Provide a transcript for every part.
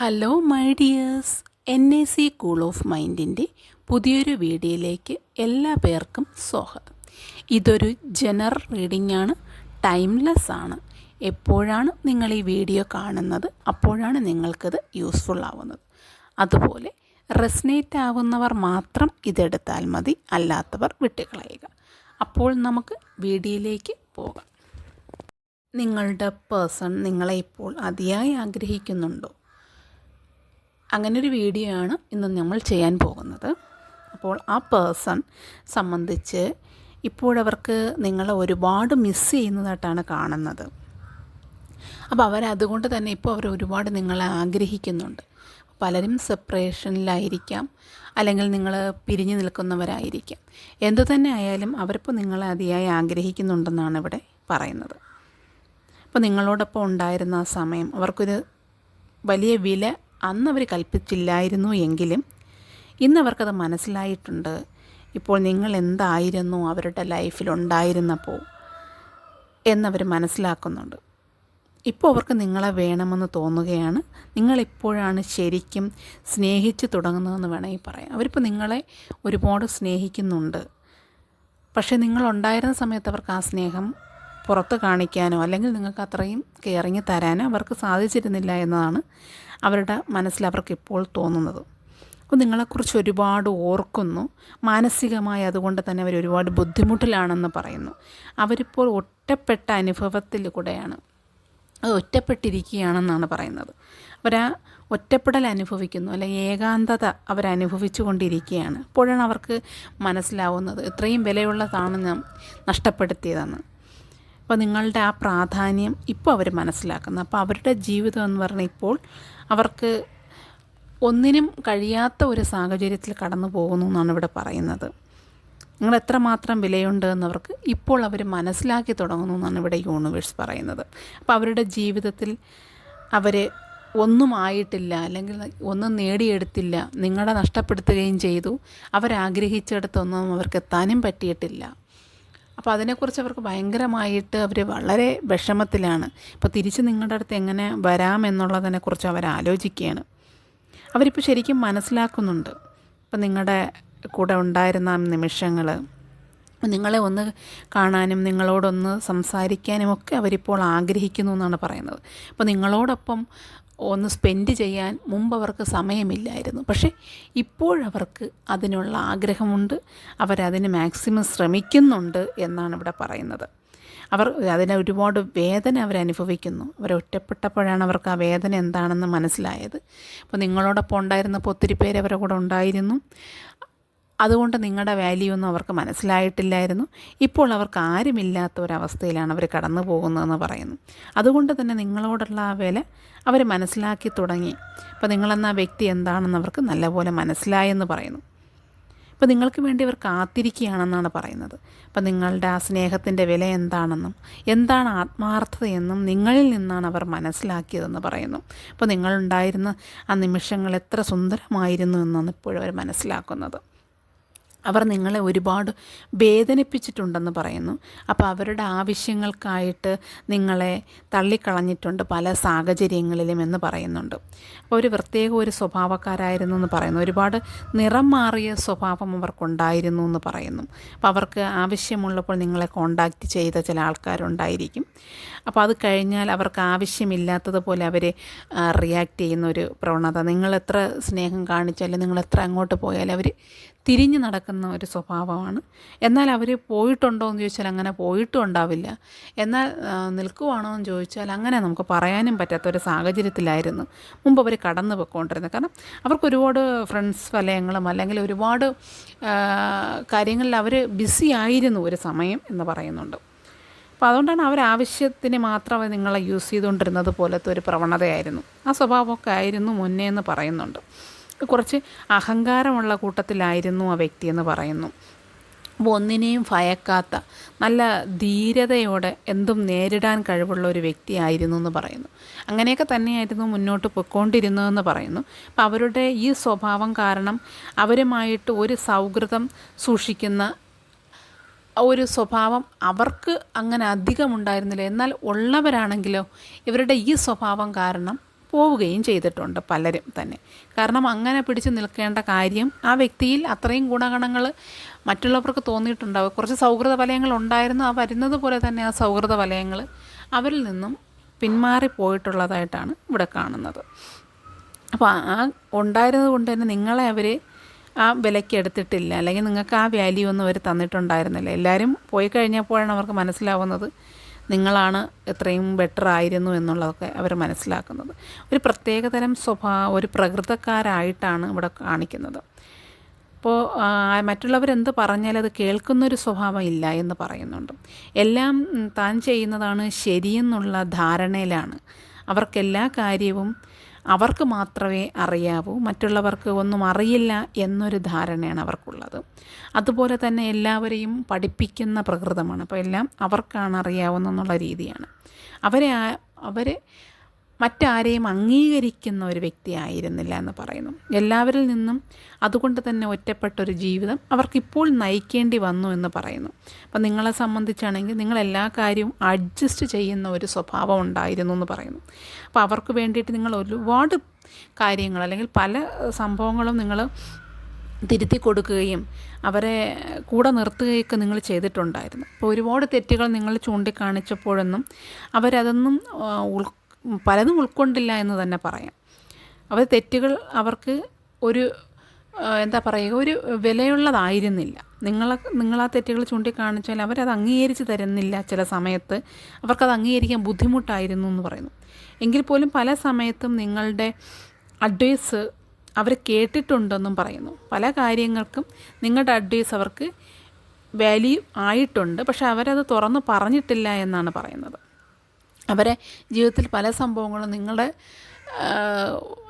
Hello my dears N A C cool of മൈൻഡിന്റെ പുതിയൊരു വീഡിയോയിലേക്ക് എല്ലാ പേർക്കും സ്വാഗതം. ഇതൊരു ജനറൽ റീഡിംഗ് ആണ്. ടൈംലെസ് ആണ്. എപ്പോഴാണ് നിങ്ങൾ ഈ വീഡിയോ കാണുന്നത്? അപ്പോഴാണ് നിങ്ങൾക്കത് യൂസ്ഫുൾ ആവുന്നത്. അതുപോലെ റെസ്നേറ്റ് ആവുന്നവർ മാത്രം ഇതെടുത്താൽ മതി. അല്ലാത്തവർ വിട്ടുകളയുക. അപ്പോൾ നമുക്ക് വീഡിയോയിലേക്ക് പോകാം. നിങ്ങളുടെ പേഴ്സൺ നിങ്ങളെ ഇപ്പോൾ അതിയായി ആഗ്രഹിക്കുന്നുണ്ടോ? അങ്ങനൊരു വീഡിയോ ആണ് ഇന്ന് നമ്മൾ ചെയ്യാൻ പോകുന്നത്. അപ്പോൾ ആ പേഴ്സൺ സംബന്ധിച്ച് ഇപ്പോഴവർക്ക് നിങ്ങളെ ഒരുപാട് മിസ് ചെയ്യുന്നതായിട്ടാണ് കാണുന്നത്. അപ്പോൾ അവരതുകൊണ്ട് തന്നെ ഇപ്പോൾ അവർ ഒരുപാട് നിങ്ങളെ ആഗ്രഹിക്കുന്നുണ്ട്. പലരും സെപ്പറേഷനിലായിരിക്കാം അല്ലെങ്കിൽ നിങ്ങൾ പിരിഞ്ഞു നിൽക്കുന്നവരായിരിക്കാം. എന്തു തന്നെ ആയാലും അവരിപ്പോൾ നിങ്ങളെ അതിയായി ആഗ്രഹിക്കുന്നുണ്ടെന്നാണ് ഇവിടെ പറയുന്നത്. അപ്പോൾ നിങ്ങളോടൊപ്പം ഉണ്ടായിരുന്ന ആ സമയം അവർക്കൊരു വലിയ വില അന്ന് അവർ കൽപ്പിച്ചില്ലായിരുന്നു എങ്കിലും ഇന്ന് അവർക്കത് മനസ്സിലായിട്ടുണ്ട്. ഇപ്പോൾ നിങ്ങൾ എന്തായിരുന്നു അവരുടെ ലൈഫിൽ ഉണ്ടായിരുന്നപ്പോൾ എന്നവർ മനസ്സിലാക്കുന്നുണ്ട്. ഇപ്പോൾ അവർക്ക് നിങ്ങളെ വേണമെന്ന് തോന്നുകയാണ്. നിങ്ങളിപ്പോഴാണ് ശരിക്കും സ്നേഹിച്ച് തുടങ്ങുന്നതെന്ന് വേണമെങ്കിൽ പറയാം. അവരിപ്പോൾ നിങ്ങളെ ഒരുപാട് സ്നേഹിക്കുന്നുണ്ട്. പക്ഷേ നിങ്ങളുണ്ടായിരുന്ന സമയത്ത് അവർക്ക് ആ സ്നേഹം പുറത്ത് കാണിക്കാനോ അല്ലെങ്കിൽ നിങ്ങൾക്ക് അത്രയും കെയറിങ് തരാനോ അവർക്ക് സാധിച്ചിരുന്നില്ല എന്നതാണ് അവരുടെ മനസ്സിൽ അവർക്ക് ഇപ്പോൾ തോന്നുന്നത്. അപ്പോൾ നിങ്ങളെക്കുറിച്ച് ഒരുപാട് ഓർക്കുന്നു. മാനസികമായി അതുകൊണ്ട് തന്നെ അവർ ഒരുപാട് ബുദ്ധിമുട്ടിലാണെന്ന് പറയുന്നു. അവരിപ്പോൾ ഒറ്റപ്പെട്ട അനുഭവത്തിൽ കൂടെയാണ്. അത് ഒറ്റപ്പെട്ടിരിക്കുകയാണെന്നാണ് പറയുന്നത്. അവരാ ഒറ്റപ്പെടൽ അനുഭവിക്കുന്നു അല്ലെങ്കിൽ ഏകാന്തത അവരനുഭവിച്ചു കൊണ്ടിരിക്കുകയാണ്. അപ്പോഴാണ് അവർക്ക് മനസ്സിലാവുന്നത് ഇത്രയും വിലയുള്ളതാണ് ഞാൻ നഷ്ടപ്പെടുത്തിയതെന്ന്. അപ്പോൾ നിങ്ങളുടെ ആ പ്രാധാന്യം ഇപ്പോൾ അവർ മനസ്സിലാക്കുന്നു. അപ്പോൾ അവരുടെ ജീവിതം എന്ന് പറഞ്ഞാൽ ഇപ്പോൾ അവർക്ക് ഒന്നിനും കഴിയാത്ത ഒരു സാഹചര്യത്തിൽ കടന്നു പോകുന്നു എന്നാണ് ഇവിടെ പറയുന്നത്. നിങ്ങൾ എത്രമാത്രം വിലയുണ്ട് എന്നവർക്ക് ഇപ്പോൾ അവർ മനസ്സിലാക്കി തുടങ്ങുന്നു എന്നാണ് ഇവിടെ യൂണിവേഴ്സ് പറയുന്നത്. അപ്പോൾ അവരുടെ ജീവിതത്തിൽ അവർ ഒന്നും ആയിട്ടില്ല അല്ലെങ്കിൽ ഒന്നും നേടിയെടുത്തില്ല നിങ്ങളെ നഷ്ടപ്പെടുത്തുകയും ചെയ്തു അവരാഗ്രഹിച്ചിടത്തൊന്നും അവർക്ക് എത്താനും പറ്റിയിട്ടില്ല. അപ്പോൾ അതിനെക്കുറിച്ച് അവർക്ക് ഭയങ്കരമായിട്ട് അവർ വളരെ വിഷമത്തിലാണ്. ഇപ്പോൾ തിരിച്ച് നിങ്ങളുടെ അടുത്ത് എങ്ങനെ വരാമെന്നുള്ളതിനെക്കുറിച്ച് അവർ ആലോചിക്കുകയാണ്. അവരിപ്പോൾ ശരിക്കും മനസ്സിലാക്കുന്നുണ്ട്. ഇപ്പം നിങ്ങളുടെ കൂടെ ഉണ്ടായിരുന്ന നിമിഷങ്ങൾ നിങ്ങളെ ഒന്ന് കാണാനും നിങ്ങളോടൊന്ന് സംസാരിക്കാനും ഒക്കെ അവരിപ്പോൾ ആഗ്രഹിക്കുന്നു എന്നാണ് പറയുന്നത്. അപ്പോൾ നിങ്ങളോടൊപ്പം ഒന്ന് സ്പെൻഡ് ചെയ്യാൻ മുമ്പ് അവർക്ക് സമയമില്ലായിരുന്നു. പക്ഷേ ഇപ്പോഴവർക്ക് അതിനുള്ള ആഗ്രഹമുണ്ട്. അവരതിന് മാക്സിമം ശ്രമിക്കുന്നുണ്ട് എന്നാണ് ഇവിടെ പറയുന്നത്. അവർ അതിനെ ഒരുപാട് വേദന അവരനുഭവിക്കുന്നു അവർ ഒറ്റപ്പെട്ടപ്പോഴാണ് അവർക്ക് ആ വേദന എന്താണെന്ന് മനസ്സിലായത്. അപ്പോൾ നിങ്ങളോടൊപ്പം ഉണ്ടായിരുന്നപ്പോൾ ഒത്തിരി പേര് അവരുടെ കൂടെ ഉണ്ടായിരുന്നു. അതുകൊണ്ട് നിങ്ങളുടെ വാല്യൂ ഒന്നും അവർക്ക് മനസ്സിലായിട്ടില്ലായിരുന്നു. ഇപ്പോൾ അവർക്ക് ആരുമില്ലാത്ത ഒരവസ്ഥയിലാണ് അവർ കടന്നു പോകുന്നതെന്ന് പറയുന്നു. അതുകൊണ്ട് തന്നെ നിങ്ങളോടുള്ള ആ വില അവർ മനസ്സിലാക്കി തുടങ്ങി. അപ്പോൾ നിങ്ങളെന്ന വ്യക്തി എന്താണെന്ന് അവർക്ക് നല്ലപോലെ മനസ്സിലായെന്ന് പറയുന്നു. അപ്പോൾ നിങ്ങൾക്ക് വേണ്ടി അവർ കാത്തിരിക്കുകയാണെന്നാണ് പറയുന്നത്. അപ്പോൾ നിങ്ങളുടെ ആ സ്നേഹത്തിന്റെ വില എന്താണെന്നും എന്താണ് ആത്മാർത്ഥതയെന്നും നിങ്ങളിൽ നിന്നാണ് അവർ മനസ്സിലാക്കിയതെന്ന് പറയുന്നു. അപ്പോൾ നിങ്ങളുണ്ടായിരുന്ന ആ നിമിഷങ്ങൾ എത്ര സുന്ദരമായിരുന്നു എന്നാണ് ഇപ്പോഴും അവർ മനസ്സിലാക്കുന്നത്. അവർ നിങ്ങളെ ഒരുപാട് വേദനിപ്പിച്ചിട്ടുണ്ടെന്ന് പറയുന്നു. അപ്പോൾ അവരുടെ ആവശ്യങ്ങൾക്കായിട്ട് നിങ്ങളെ തള്ളിക്കളഞ്ഞിട്ടുണ്ട് പല സാഹചര്യങ്ങളിലും എന്ന് പറയുന്നുണ്ട്. അപ്പോൾ ഒരു പ്രത്യേക ഒരു സ്വഭാവക്കാരായിരുന്നു എന്ന് പറയുന്നു. ഒരുപാട് നിറം മാറിയ സ്വഭാവം അവർക്കുണ്ടായിരുന്നു എന്ന് പറയുന്നു. അപ്പോൾ അവർക്ക് ആവശ്യമുള്ളപ്പോൾ നിങ്ങളെ കോണ്ടാക്റ്റ് ചെയ്ത ചില ആൾക്കാരുണ്ടായിരിക്കും. അപ്പോൾ അത് കഴിഞ്ഞാൽ അവർക്ക് ആവശ്യമില്ലാത്തതുപോലെ അവർ റിയാക്ട് ചെയ്യുന്ന ഒരു പ്രവണത. നിങ്ങൾ എത്ര സ്നേഹം കാണിച്ചാലും നിങ്ങൾ എത്ര അങ്ങോട്ട് പോയാലും അവർ തിരിഞ്ഞു നടക്കുന്ന ഒരു സ്വഭാവമാണ്. എന്നാൽ അവർ പോയിട്ടുണ്ടോ എന്ന് ചോദിച്ചാൽ അങ്ങനെ പോയിട്ടും ഉണ്ടാവില്ല. എന്നാൽ നിൽക്കുവാണോ എന്ന് ചോദിച്ചാൽ അങ്ങനെ നമുക്ക് പറയാനും പറ്റാത്ത ഒരു സാഹചര്യത്തിലായിരുന്നു മുമ്പ് അവർ കടന്നു പോയിക്കൊണ്ടിരുന്നത്. കാരണം അവർക്ക് ഒരുപാട് ഫ്രണ്ട്സ് വലയങ്ങളും അല്ലെങ്കിൽ ഒരുപാട് കാര്യങ്ങളിൽ അവർ ബിസി ആയിരുന്നു ഒരു സമയം എന്ന് പറയുന്നുണ്ട്. അപ്പോൾ അതുകൊണ്ടാണ് അവർ ആവശ്യത്തിന് മാത്രം അവർ നിങ്ങളെ യൂസ് ചെയ്തുകൊണ്ടിരുന്നത് പോലത്തെ ഒരു പ്രവണതയായിരുന്നു. ആ സ്വഭാവമൊക്കെ ആയിരുന്നു മുന്നേ എന്ന് പറയുന്നുണ്ട്. കുറച്ച് അഹങ്കാരമുള്ള കൂട്ടത്തിലായിരുന്നു ആ വ്യക്തി എന്ന് പറയുന്നു. അപ്പോൾ ഒന്നിനെയും ഭയക്കാത്ത നല്ല ധീരതയോടെ എന്തും നേരിടാൻ കഴിവുള്ള ഒരു വ്യക്തിയായിരുന്നു എന്ന് പറയുന്നു. അങ്ങനെയൊക്കെ തന്നെയായിരുന്നു മുന്നോട്ട് പൊയ്ക്കൊണ്ടിരുന്നതെന്ന് പറയുന്നു. അപ്പോൾ അവരുടെ ഈ സ്വഭാവം കാരണം അവരുമായിട്ട് ഒരു സൗഹൃദം സൂക്ഷിക്കുന്ന ഒരു സ്വഭാവം അവർക്ക് അങ്ങനെ അധികം ഉണ്ടായിരുന്നില്ല എന്നാൽ ഉള്ളവരാണെങ്കിലോ ഇവരുടെ ഈ സ്വഭാവം കാരണം പോവുകയും ചെയ്തിട്ടുണ്ട് പലരും തന്നെ. കാരണം അങ്ങനെ പിടിച്ചു നിൽക്കേണ്ട കാര്യം ആ വ്യക്തിയിൽ അത്രയും ഗുണഗണങ്ങൾ മറ്റുള്ളവർക്ക് തോന്നിയിട്ടുണ്ടാവും. കുറച്ച് സൗഹൃദ വലയങ്ങൾ ഉണ്ടായിരുന്നു. ആ വരുന്നത് പോലെ തന്നെ ആ സൗഹൃദ വലയങ്ങൾ അവരിൽ നിന്നും പിന്മാറിപ്പോയിട്ടുള്ളതായിട്ടാണ് ഇവിടെ കാണുന്നത്. അപ്പോൾ ആ ഉണ്ടായിരുന്നത് കൊണ്ട് തന്നെ നിങ്ങളെ അവർ ആ വിലയ്ക്ക് എടുത്തിട്ടില്ല. അല്ലെങ്കിൽ നിങ്ങൾക്ക് ആ വാല്യൂ ഒന്നും അവർ തന്നിട്ടുണ്ടായിരുന്നില്ല. എല്ലാവരും പോയി കഴിഞ്ഞപ്പോഴാണ് അവർക്ക് മനസ്സിലാവുന്നത് നിങ്ങളാണ് എത്രയും ബെറ്റർ ആയിരുന്നു എന്നുള്ളതൊക്കെ അവർ മനസ്സിലാക്കുന്നത്. ഒരു പ്രത്യേകതരം സ്വഭാവം ഒരു പ്രകൃതക്കാരായിട്ടാണ് ഇവിടെ കാണിക്കുന്നത്. അപ്പോൾ മറ്റുള്ളവരെന്ത് പറഞ്ഞാലും അത് കേൾക്കുന്നൊരു സ്വഭാവം ഇല്ല എന്ന് പറയുന്നുണ്ട്. എല്ലാം താൻ ചെയ്യുന്നതാണ് ശരിയെന്നുള്ള ധാരണയിലാണ്. അവർക്കെല്ലാ കാര്യവും അവർക്ക് മാത്രമേ അറിയാവൂ മറ്റുള്ളവർക്ക് ഒന്നും അറിയില്ല എന്നൊരു ധാരണയാണ് അവർക്കുള്ളത്. അതുപോലെ തന്നെ എല്ലാവരെയും പഠിപ്പിക്കുന്ന പ്രകൃതമാണ്. അപ്പോൾ എല്ലാം അവർക്കാണ് അറിയാവുന്നെന്നുള്ള രീതിയാണ്. അവരെ അവരെ മറ്റാരെയും അംഗീകരിക്കുന്ന ഒരു വ്യക്തിയായിരുന്നില്ല എന്ന് പറയുന്നു. എല്ലാവരിൽ നിന്നും അതുകൊണ്ട് തന്നെ ഒറ്റപ്പെട്ടൊരു ജീവിതം അവർക്കിപ്പോൾ നയിക്കേണ്ടി വന്നു എന്ന് പറയുന്നു. അപ്പം നിങ്ങളെ സംബന്ധിച്ചാണെങ്കിൽ നിങ്ങൾ എല്ലാ കാര്യവും അഡ്ജസ്റ്റ് ചെയ്യുന്ന ഒരു സ്വഭാവം ഉണ്ടായിരുന്നു എന്ന് പറയുന്നു. അപ്പോൾ അവർക്ക് വേണ്ടിയിട്ട് നിങ്ങൾ ഒരുപാട് കാര്യങ്ങൾ അല്ലെങ്കിൽ പല സംഭവങ്ങളും നിങ്ങൾ തിരുത്തി കൊടുക്കുകയും അവരെ കൂടെ നിർത്തുകയൊക്കെ നിങ്ങൾ ചെയ്തിട്ടുണ്ടായിരുന്നു. അപ്പോൾ ഒരുപാട് തെറ്റുകൾ നിങ്ങൾ ചൂണ്ടിക്കാണിച്ചപ്പോഴൊന്നും അവരതൊന്നും ഉൾ പലതും ഉൾക്കൊണ്ടില്ല എന്ന് തന്നെ പറയാം. അവർ തെറ്റുകൾ അവർക്ക് ഒരു എന്താ പറയുക ഒരു വിലയുള്ളതായിരുന്നില്ല. നിങ്ങൾ നിങ്ങൾ ആ തെറ്റുകൾ ചൂണ്ടിക്കാണിച്ചാൽ അവരത് അംഗീകരിച്ച് തരുന്നില്ല ചില സമയത്ത്. അവർക്കത് അംഗീകരിക്കാൻ ബുദ്ധിമുട്ടായിരുന്നു എന്ന് പറയുന്നു. എങ്കിൽ പോലും പല സമയത്തും നിങ്ങളുടെ അഡ്വൈസ് അവർ കേട്ടിട്ടുണ്ടെന്നും പറയുന്നു. പല കാര്യങ്ങൾക്കും നിങ്ങളുടെ അഡ്വൈസ് അവർക്ക് വാല്യൂ ആയിട്ടുണ്ട്. പക്ഷെ അവരത് തുറന്ന് പറഞ്ഞിട്ടില്ല എന്നാണ് പറയുന്നത്. അവരെ ജീവിതത്തിൽ പല സംഭവങ്ങളും നിങ്ങളുടെ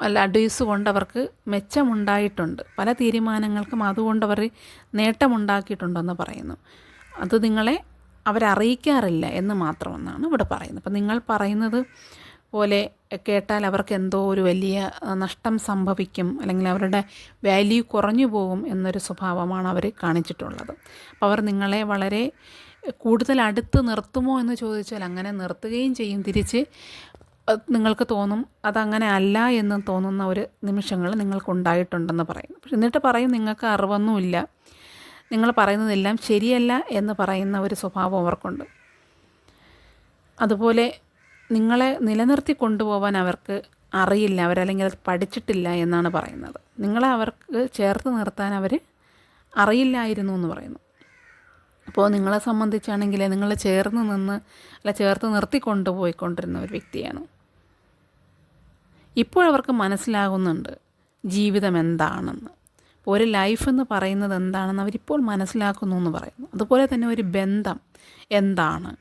അല്ല അഡ്വൈസ് കൊണ്ട് അവർക്ക് മെച്ചമുണ്ടായിട്ടുണ്ട്. പല തീരുമാനങ്ങൾക്കും അതുകൊണ്ട് അവർ നേട്ടമുണ്ടാക്കിയിട്ടുണ്ടെന്ന് പറയുന്നു. അത് നിങ്ങളെ അവരറിയിക്കാറില്ല എന്ന് മാത്രമെന്നാണ് ഇവിടെ പറയുന്നത്. അപ്പം നിങ്ങൾ പറയുന്നത് പോലെ കേട്ടാൽ അവർക്ക് എന്തോ ഒരു വലിയ നഷ്ടം സംഭവിക്കും അല്ലെങ്കിൽ അവരുടെ വാല്യൂ കുറഞ്ഞു പോകും എന്നൊരു സ്വഭാവമാണ് അവർ കാണിച്ചിട്ടുള്ളത്. അപ്പോൾ അവർ നിങ്ങളെ വളരെ കൂടുതൽ അടുത്ത് നിർത്തുമോ എന്ന് ചോദിച്ചാൽ അങ്ങനെ നിർത്തുകയും ചെയ്യും. തിരിച്ച് നിങ്ങൾക്ക് തോന്നും അതങ്ങനെ അല്ല എന്ന് തോന്നുന്ന ഒരു നിമിഷങ്ങൾ നിങ്ങൾക്കുണ്ടായിട്ടുണ്ടെന്ന് പറയും. പക്ഷെ എന്നിട്ട് പറയും നിങ്ങൾക്ക് അറിവൊന്നുമില്ല. നിങ്ങൾ പറയുന്നതെല്ലാം ശരിയല്ല എന്ന് പറയുന്ന ഒരു സ്വഭാവം അവർക്കുണ്ട്. അതുപോലെ നിങ്ങളെ നിലനിർത്തി കൊണ്ടുപോകാൻ അവർക്ക് അറിയില്ല. അവരല്ലെങ്കിൽ അത് പഠിച്ചിട്ടില്ല എന്നാണ് പറയുന്നത്. നിങ്ങളെ അവർക്ക് ചേർത്ത് നിർത്താൻ അവർ അറിയില്ലായിരുന്നു എന്ന് പറയുന്നു. അപ്പോൾ നിങ്ങളെ സംബന്ധിച്ചാണെങ്കിൽ നിങ്ങൾ ചേർന്ന് നിന്ന് അല്ല ചേർത്ത് നിർത്തി കൊണ്ടുപോയിക്കൊണ്ടിരുന്ന ഒരു വ്യക്തിയാണ്. ഇപ്പോഴവർക്ക് മനസ്സിലാകുന്നുണ്ട് ജീവിതം എന്താണെന്ന്. ഒരു ലൈഫ് എന്ന് പറയുന്നത് എന്താണെന്ന് അവരിപ്പോൾ മനസ്സിലാക്കുന്നു എന്ന് പറയുന്നു. അതുപോലെ തന്നെ ഒരു ബന്ധം എന്താണ്?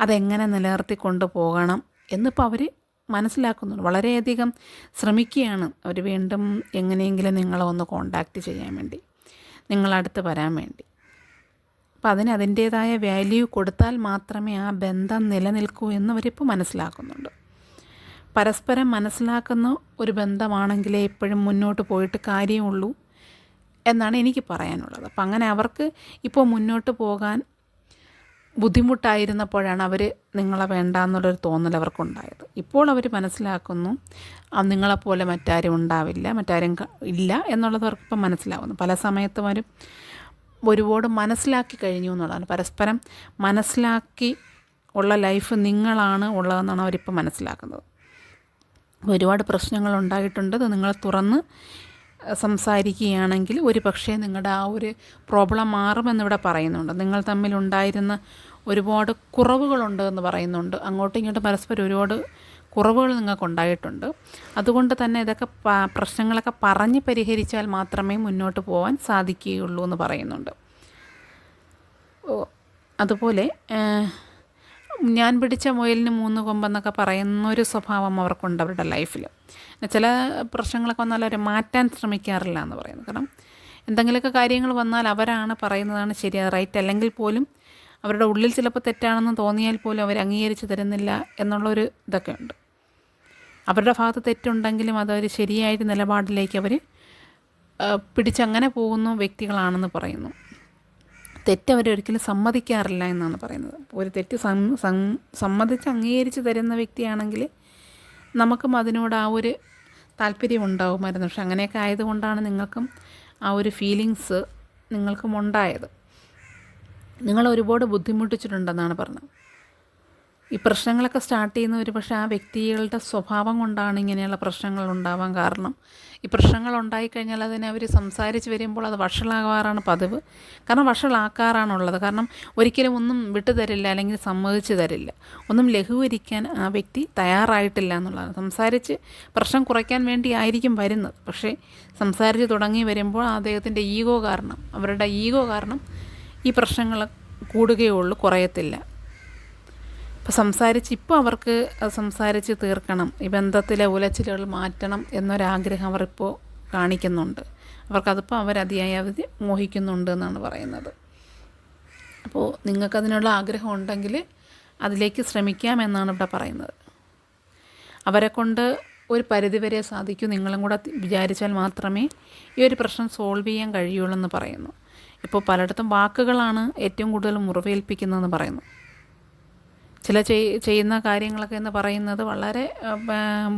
അതെങ്ങനെ നിലനിർത്തി കൊണ്ടുപോകണം എന്നിപ്പോൾ അവർ മനസ്സിലാക്കുന്നുണ്ട്. വളരെയധികം ശ്രമിക്കുകയാണ് അവർ വീണ്ടും എങ്ങനെയെങ്കിലും നിങ്ങളെ ഒന്ന് കോണ്ടാക്റ്റ് ചെയ്യാൻ വേണ്ടി. നിങ്ങളടുത്ത് വരാൻ വേണ്ടി. അപ്പം അതിന് അതിന്റേതായ വാല്യൂ കൊടുത്താൽ മാത്രമേ ആ ബന്ധം നിലനിൽക്കൂ എന്നവരിപ്പോൾ മനസ്സിലാക്കുന്നുണ്ട്. പരസ്പരം മനസ്സിലാക്കുന്ന ഒരു ബന്ധമാണെങ്കിലേ എപ്പോഴും മുന്നോട്ട് പോയിട്ട് കാര്യമുള്ളൂ എന്നാണ് എനിക്ക് പറയാനുള്ളത്. അപ്പം അങ്ങനെ അവർക്ക് ഇപ്പോൾ മുന്നോട്ട് പോകാൻ ബുദ്ധിമുട്ടായിരുന്നപ്പോഴാണ് അവർ നിങ്ങളെ വേണ്ട എന്നുള്ളൊരു തോന്നൽ അവർക്കുണ്ടായത്. ഇപ്പോൾ അവർ മനസ്സിലാക്കുന്നു നിങ്ങളെപ്പോലെ മറ്റാരും ഉണ്ടാവില്ല മറ്റാരും ഇല്ല എന്നുള്ളത് അവർക്കിപ്പം മനസ്സിലാവുന്നു. പല സമയത്തും അവർ ഒരുപാട് മനസ്സിലാക്കി കഴിഞ്ഞു എന്നുള്ളതാണ്. പരസ്പരം മനസ്സിലാക്കി ഉള്ള ലൈഫ് നിങ്ങളാണ് ഉള്ളതെന്നാണ് അവരിപ്പോൾ മനസ്സിലാക്കുന്നത്. ഒരുപാട് പ്രശ്നങ്ങൾ ഉണ്ടായിട്ടുണ്ട്. അത് നിങ്ങൾ തുറന്ന് സംസാരിക്കുകയാണെങ്കിൽ ഒരു പക്ഷേ നിങ്ങളുടെ ആ ഒരു പ്രോബ്ലം മാറുമെന്നിവിടെ പറയുന്നുണ്ട്. നിങ്ങൾ തമ്മിലുണ്ടായിരുന്ന ഒരുപാട് കുറവുകളുണ്ട് എന്ന് പറയുന്നുണ്ട്. അങ്ങോട്ടും ഇങ്ങോട്ടും പരസ്പരം ഒരുപാട് കുറവുകൾ നിങ്ങൾക്ക് ഉണ്ടായിട്ടുണ്ട് അതുകൊണ്ട് തന്നെ ഇതൊക്കെ പ്രശ്നങ്ങളൊക്കെ പറഞ്ഞ് പരിഹരിച്ചാൽ മാത്രമേ മുന്നോട്ട് പോകാൻ സാധിക്കുകയുള്ളൂ എന്ന് പറയുന്നുണ്ട്. അതുപോലെ ഞാൻ പിടിച്ച മുയലിന് മൂന്ന് കൊമ്പെന്നൊക്കെ പറയുന്നൊരു സ്വഭാവം അവർക്കുണ്ട് അവരുടെ ലൈഫിൽ ചില പ്രശ്നങ്ങളൊക്കെ വന്നാൽ അവർ മാറ്റാൻ ശ്രമിക്കാറില്ല എന്ന് പറയുന്നത് കാരണം എന്തെങ്കിലുമൊക്കെ കാര്യങ്ങൾ വന്നാൽ അവരാണ് പറയുന്നതാണ് ശരി റൈറ്റ് അല്ലെങ്കിൽ പോലും അവരുടെ ഉള്ളിൽ ചിലപ്പോൾ തെറ്റാണെന്ന് തോന്നിയാൽ പോലും അവർ അംഗീകരിച്ച് തരുന്നില്ല എന്നുള്ളൊരു ഇതൊക്കെ ഉണ്ട്. അവരുടെ ഭാഗത്ത് തെറ്റുണ്ടെങ്കിലും അതൊരു ശരിയായിട്ട് നിലപാടിലേക്ക് അവർ പിടിച്ചങ്ങനെ പോകുന്ന വ്യക്തികളാണെന്ന് പറയുന്നു. തെറ്റ് അവരൊരിക്കലും സമ്മതിക്കാറില്ല എന്നാണ് പറയുന്നത്. ഒരു തെറ്റ് സമ്മതിച്ച് അംഗീകരിച്ച് തരുന്ന വ്യക്തിയാണെങ്കിൽ നമുക്കും അതിനോട് ആ ഒരു താല്പര്യം ഉണ്ടാകുമായിരുന്നു പക്ഷെ അങ്ങനെയൊക്കെ ആയതുകൊണ്ടാണ് നിങ്ങൾക്കും ആ ഒരു ഫീലിങ്സ് നിങ്ങൾക്കും ഉണ്ടായത്. നിങ്ങൾ ഒരുപാട് ബുദ്ധിമുട്ടിച്ചിട്ടുണ്ടെന്നാണ് പറഞ്ഞത്. ഈ പ്രശ്നങ്ങളൊക്കെ സ്റ്റാർട്ട് ചെയ്യുന്ന ഒരു പക്ഷേ ആ വ്യക്തികളുടെ സ്വഭാവം കൊണ്ടാണ് ഇങ്ങനെയുള്ള പ്രശ്നങ്ങൾ ഉണ്ടാവാൻ കാരണം. ഈ പ്രശ്നങ്ങൾ ഉണ്ടായിക്കഴിഞ്ഞാൽ അതിനെ അവർ സംസാരിച്ച് വരുമ്പോൾ അത് വഷളാകാറാണ് പതിവ്. കാരണം വഷളാക്കാറാണുള്ളത്. കാരണം ഒരിക്കലും ഒന്നും വിട്ടു തരില്ല അല്ലെങ്കിൽ സമ്മതിച്ചു തരില്ല. ഒന്നും ലഘൂകരിക്കാൻ ആ വ്യക്തി തയ്യാറായിട്ടില്ല എന്നുള്ളതാണ്. സംസാരിച്ച് പ്രശ്നം കുറയ്ക്കാൻ വേണ്ടി ആയിരിക്കും വരുന്നത്. പക്ഷേ സംസാരിച്ച് തുടങ്ങി വരുമ്പോൾ അദ്ദേഹത്തിന്റെ ഈഗോ കാരണം അവരുടെ ഈഗോ കാരണം ഈ പ്രശ്നങ്ങൾ കൂടുകയുള്ളൂ കുറയത്തില്ല. ഇപ്പോൾ സംസാരിച്ച് ഇപ്പോൾ അവർക്ക് സംസാരിച്ച് തീർക്കണം. ഈ ബന്ധത്തിലെ ഉലച്ചിലുകൾ മാറ്റണം എന്നൊരാഗ്രഹം അവരിപ്പോൾ കാണിക്കുന്നുണ്ട്. അവർക്കതിപ്പോൾ അവരതിയായി അവർ മോഹിക്കുന്നുണ്ട് എന്നാണ് പറയുന്നത്. അപ്പോൾ നിങ്ങൾക്കതിനുള്ള ആഗ്രഹം ഉണ്ടെങ്കിൽ അതിലേക്ക് ശ്രമിക്കാമെന്നാണ് ഇവിടെ പറയുന്നത്. അവരെ കൊണ്ട് ഒരു പരിധിവരെ സാധിക്കൂ നിങ്ങളും കൂടെ വിചാരിച്ചാൽ മാത്രമേ ഈ ഒരു പ്രശ്നം സോൾവ് ചെയ്യാൻ കഴിയുള്ളൂ എന്ന് പറയുന്നു. ഇപ്പോൾ പലയിടത്തും വാക്കുകളാണ് ഏറ്റവും കൂടുതൽ മുറിവേൽപ്പിക്കുന്നതെന്ന് പറയുന്നു. ചില ചെയ്യുന്ന കാര്യങ്ങളൊക്കെ എന്ന് പറയുന്നത് വളരെ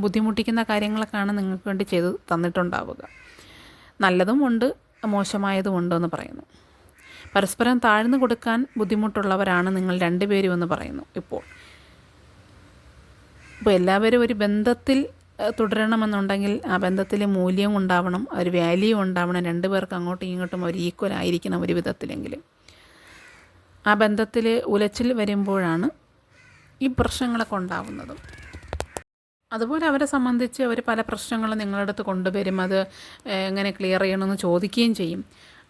ബുദ്ധിമുട്ടിക്കുന്ന കാര്യങ്ങളൊക്കെയാണ് നിങ്ങൾക്ക് വേണ്ടി ചെയ്ത് തന്നിട്ടുണ്ടാവുക. നല്ലതും ഉണ്ട് മോശമായതും ഉണ്ടെന്ന് പറയുന്നു. പരസ്പരം താഴ്ന്നു കൊടുക്കാൻ ബുദ്ധിമുട്ടുള്ളവരാണ് നിങ്ങൾ രണ്ടുപേരും എന്ന് പറയുന്നു ഇപ്പോൾ. ഇപ്പോൾ എല്ലാവരും ഒരു ബന്ധത്തിൽ തുടരണമെന്നുണ്ടെങ്കിൽ ആ ബന്ധത്തിൽ മൂല്യം ഉണ്ടാവണം ഒരു വാല്യൂ ഉണ്ടാവണം രണ്ടു പേർക്ക് അങ്ങോട്ടും ഇങ്ങോട്ടും ഒരു ഈക്വൽ ആയിരിക്കണം ഒരു വിധത്തിലെങ്കിലും. ആ ബന്ധത്തിൽ ഉലച്ചിൽ വരുമ്പോഴാണ് ഈ പ്രശ്നങ്ങളൊക്കെ ഉണ്ടാവുന്നതും. അതുപോലെ അവരെ സംബന്ധിച്ച് അവർ പല പ്രശ്നങ്ങളും നിങ്ങളുടെ അടുത്ത് കൊണ്ടുവരും. അത് എങ്ങനെ ക്ലിയർ ചെയ്യണമെന്ന് ചോദിക്കുകയും ചെയ്യും.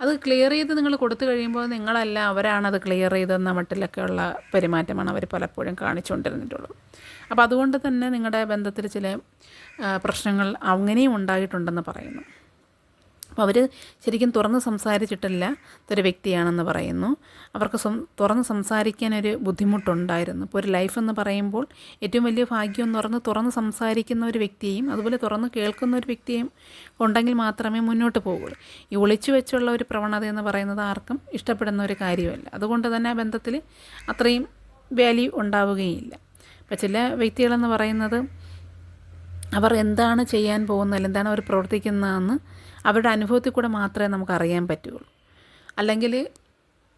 അത് ക്ലിയർ ചെയ്ത് നിങ്ങൾ കൊടുത്തു കഴിയുമ്പോൾ നിങ്ങളല്ല അവരാണ് അത് ക്ലിയർ ചെയ്തെന്ന മട്ടിലൊക്കെയുള്ള പെരുമാറ്റമാണ് അവർ പലപ്പോഴും കാണിച്ചുകൊണ്ടിരുന്നിട്ടുള്ളത്. അപ്പോൾ അതുകൊണ്ട് തന്നെ നിങ്ങളുടെ ബന്ധത്തിൽ ചില പ്രശ്നങ്ങൾ അങ്ങനെയും ഉണ്ടായിട്ടുണ്ടെന്ന് പറയുന്നു. അപ്പോൾ അവർ ശരിക്കും തുറന്ന് സംസാരിച്ചിട്ടില്ല. ഒരു വ്യക്തിയാണെന്ന് പറയുന്നു. അവർക്ക് തുറന്ന് സംസാരിക്കാനൊരു ബുദ്ധിമുട്ടുണ്ടായിരുന്നു. ഇപ്പോൾ ഒരു ലൈഫ് എന്ന് പറയുമ്പോൾ ഏറ്റവും വലിയ ഭാഗ്യം എന്ന് പറഞ്ഞ് തുറന്ന് സംസാരിക്കുന്ന ഒരു വ്യക്തിയും അതുപോലെ തുറന്ന് കേൾക്കുന്ന ഒരു വ്യക്തിയും ഉണ്ടെങ്കിൽ മാത്രമേ മുന്നോട്ട് പോകുള്ളൂ ഈ ഒളിച്ചു വെച്ചുള്ള ഒരു പ്രവണത എന്ന് പറയുന്നത് ആർക്കും ഇഷ്ടപ്പെടുന്ന ഒരു കാര്യമല്ല. അതുകൊണ്ട് തന്നെ ആ ബന്ധത്തിൽ അത്രയും വാല്യൂ ഉണ്ടാവുകയില്ല. അപ്പോൾ ചില വ്യക്തികളെന്ന് പറയുന്നത് അവർ എന്താണ് ചെയ്യാൻ പോകുന്നത്? എന്താണ് അവർ പ്രവർത്തിക്കുന്നതെന്ന് അവരുടെ അനുഭവത്തിൽ കൂടെ മാത്രമേ നമുക്ക് അറിയാൻ പറ്റുള്ളൂ. അല്ലെങ്കിൽ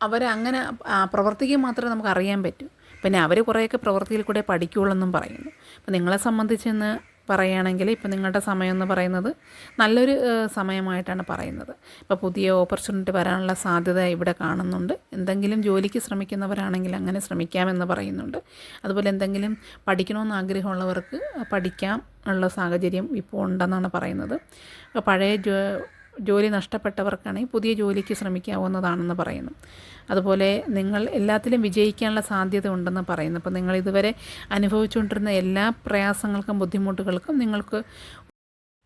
അവരങ്ങനെ പ്രവർത്തിക്കുക മാത്രമേ നമുക്ക് അറിയാൻ പറ്റൂ. പിന്നെ അവർ കുറേയൊക്കെ പ്രവൃത്തിയിൽ കൂടെ പഠിക്കുകയുള്ളൂ എന്നും പറയുന്നു. അപ്പം നിങ്ങളെ സംബന്ധിച്ചെന്ന് പറയുകയാണെങ്കിൽ ഇപ്പം നിങ്ങളുടെ സമയം എന്ന് പറയുന്നത് നല്ലൊരു സമയമായിട്ടാണ് പറയുന്നത്. ഇപ്പോൾ പുതിയ ഓപ്പർച്യൂണിറ്റി വരാനുള്ള സാധ്യത ഇവിടെ കാണുന്നുണ്ട്. എന്തെങ്കിലും ജോലിക്ക് ശ്രമിക്കുന്നവരാണെങ്കിൽ അങ്ങനെ ശ്രമിക്കാമെന്ന് പറയുന്നുണ്ട്. അതുപോലെ എന്തെങ്കിലും പഠിക്കണമെന്ന് ആഗ്രഹമുള്ളവർക്ക് പഠിക്കാം ഉള്ള സാഹചര്യം ഇപ്പോൾ ഉണ്ടെന്നാണ് പറയുന്നത്. പഴയ ജോലി നഷ്ടപ്പെട്ടവർക്കാണെങ്കിൽ പുതിയ ജോലിക്ക് ശ്രമിക്കാവുന്നതാണെന്ന് പറയുന്നു. അതുപോലെ നിങ്ങൾ എല്ലാത്തിലും വിജയിക്കാനുള്ള സാധ്യത ഉണ്ടെന്ന് പറയുന്നു. അപ്പോൾ നിങ്ങൾ ഇതുവരെ അനുഭവിച്ചുകൊണ്ടിരുന്ന എല്ലാ പ്രയാസങ്ങൾക്കും ബുദ്ധിമുട്ടുകൾക്കും നിങ്ങൾക്ക്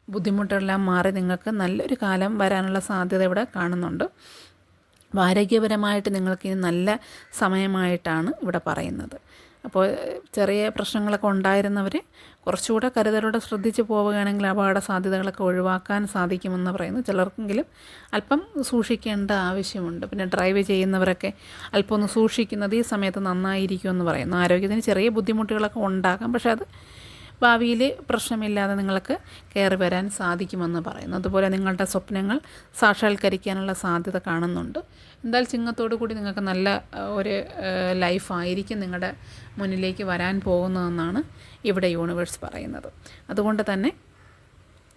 ബുദ്ധിമുട്ടുകളെല്ലാം മാറി നിങ്ങൾക്ക് നല്ലൊരു കാലം വരാനുള്ള സാധ്യത ഇവിടെ കാണുന്നുണ്ട്. ആരോഗ്യപരമായിട്ട് നിങ്ങൾക്ക് ഇനി നല്ല സമയമായിട്ടാണ് ഇവിടെ പറയുന്നത്. അപ്പോൾ ചെറിയ പ്രശ്നങ്ങളൊക്കെ ഉണ്ടായിരുന്നവർ കുറച്ചുകൂടെ കരുതലോടെ ശ്രദ്ധിച്ച് പോവുകയാണെങ്കിൽ അപകട സാധ്യതകളൊക്കെ ഒഴിവാക്കാൻ സാധിക്കുമെന്ന് പറയുന്നു. ചിലർക്കെങ്കിലും അല്പം സൂക്ഷിക്കേണ്ട ആവശ്യമുണ്ട്. പിന്നെ ഡ്രൈവ് ചെയ്യുന്നവരൊക്കെ അല്പം ഒന്ന് സൂക്ഷിക്കുന്നത് ഈ സമയത്ത് നന്നായിരിക്കുമെന്ന് പറയുന്നു. ആരോഗ്യത്തിന് ചെറിയ ബുദ്ധിമുട്ടുകളൊക്കെ ഉണ്ടാകാം. പക്ഷേ അത് ഭാവിയിൽ പ്രശ്നമില്ലാതെ നിങ്ങൾക്ക് കയറി വരാൻ സാധിക്കുമെന്ന് പറയുന്നു. അതുപോലെ നിങ്ങളുടെ സ്വപ്നങ്ങൾ സാക്ഷാത്കരിക്കാനുള്ള സാധ്യത കാണുന്നുണ്ട്. എന്തായാലും ചിങ്ങത്തോടു കൂടി നിങ്ങൾക്ക് നല്ല ഒരു ലൈഫായിരിക്കും നിങ്ങളുടെ മുന്നിലേക്ക് വരാൻ പോകുന്നതെന്നാണ് ഇവിടെ യൂണിവേഴ്സ് പറയുന്നത്. അതുകൊണ്ട് തന്നെ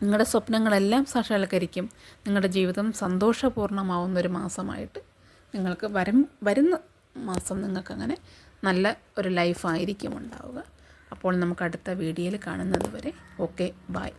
നിങ്ങളുടെ സ്വപ്നങ്ങളെല്ലാം സാക്ഷാത്കരിക്കും. നിങ്ങളുടെ ജീവിതം സന്തോഷപൂർണമാവുന്ന ഒരു മാസമായിട്ട് നിങ്ങൾക്ക് വരും വരുന്ന മാസം നിങ്ങൾക്കങ്ങനെ നല്ല ഒരു ലൈഫായിരിക്കും ഉണ്ടാവുക. അപ്പോൾ നമുക്ക് അടുത്ത വീഡിയോയിൽ കാണുന്നത് വരെ ഓക്കെ ബായ്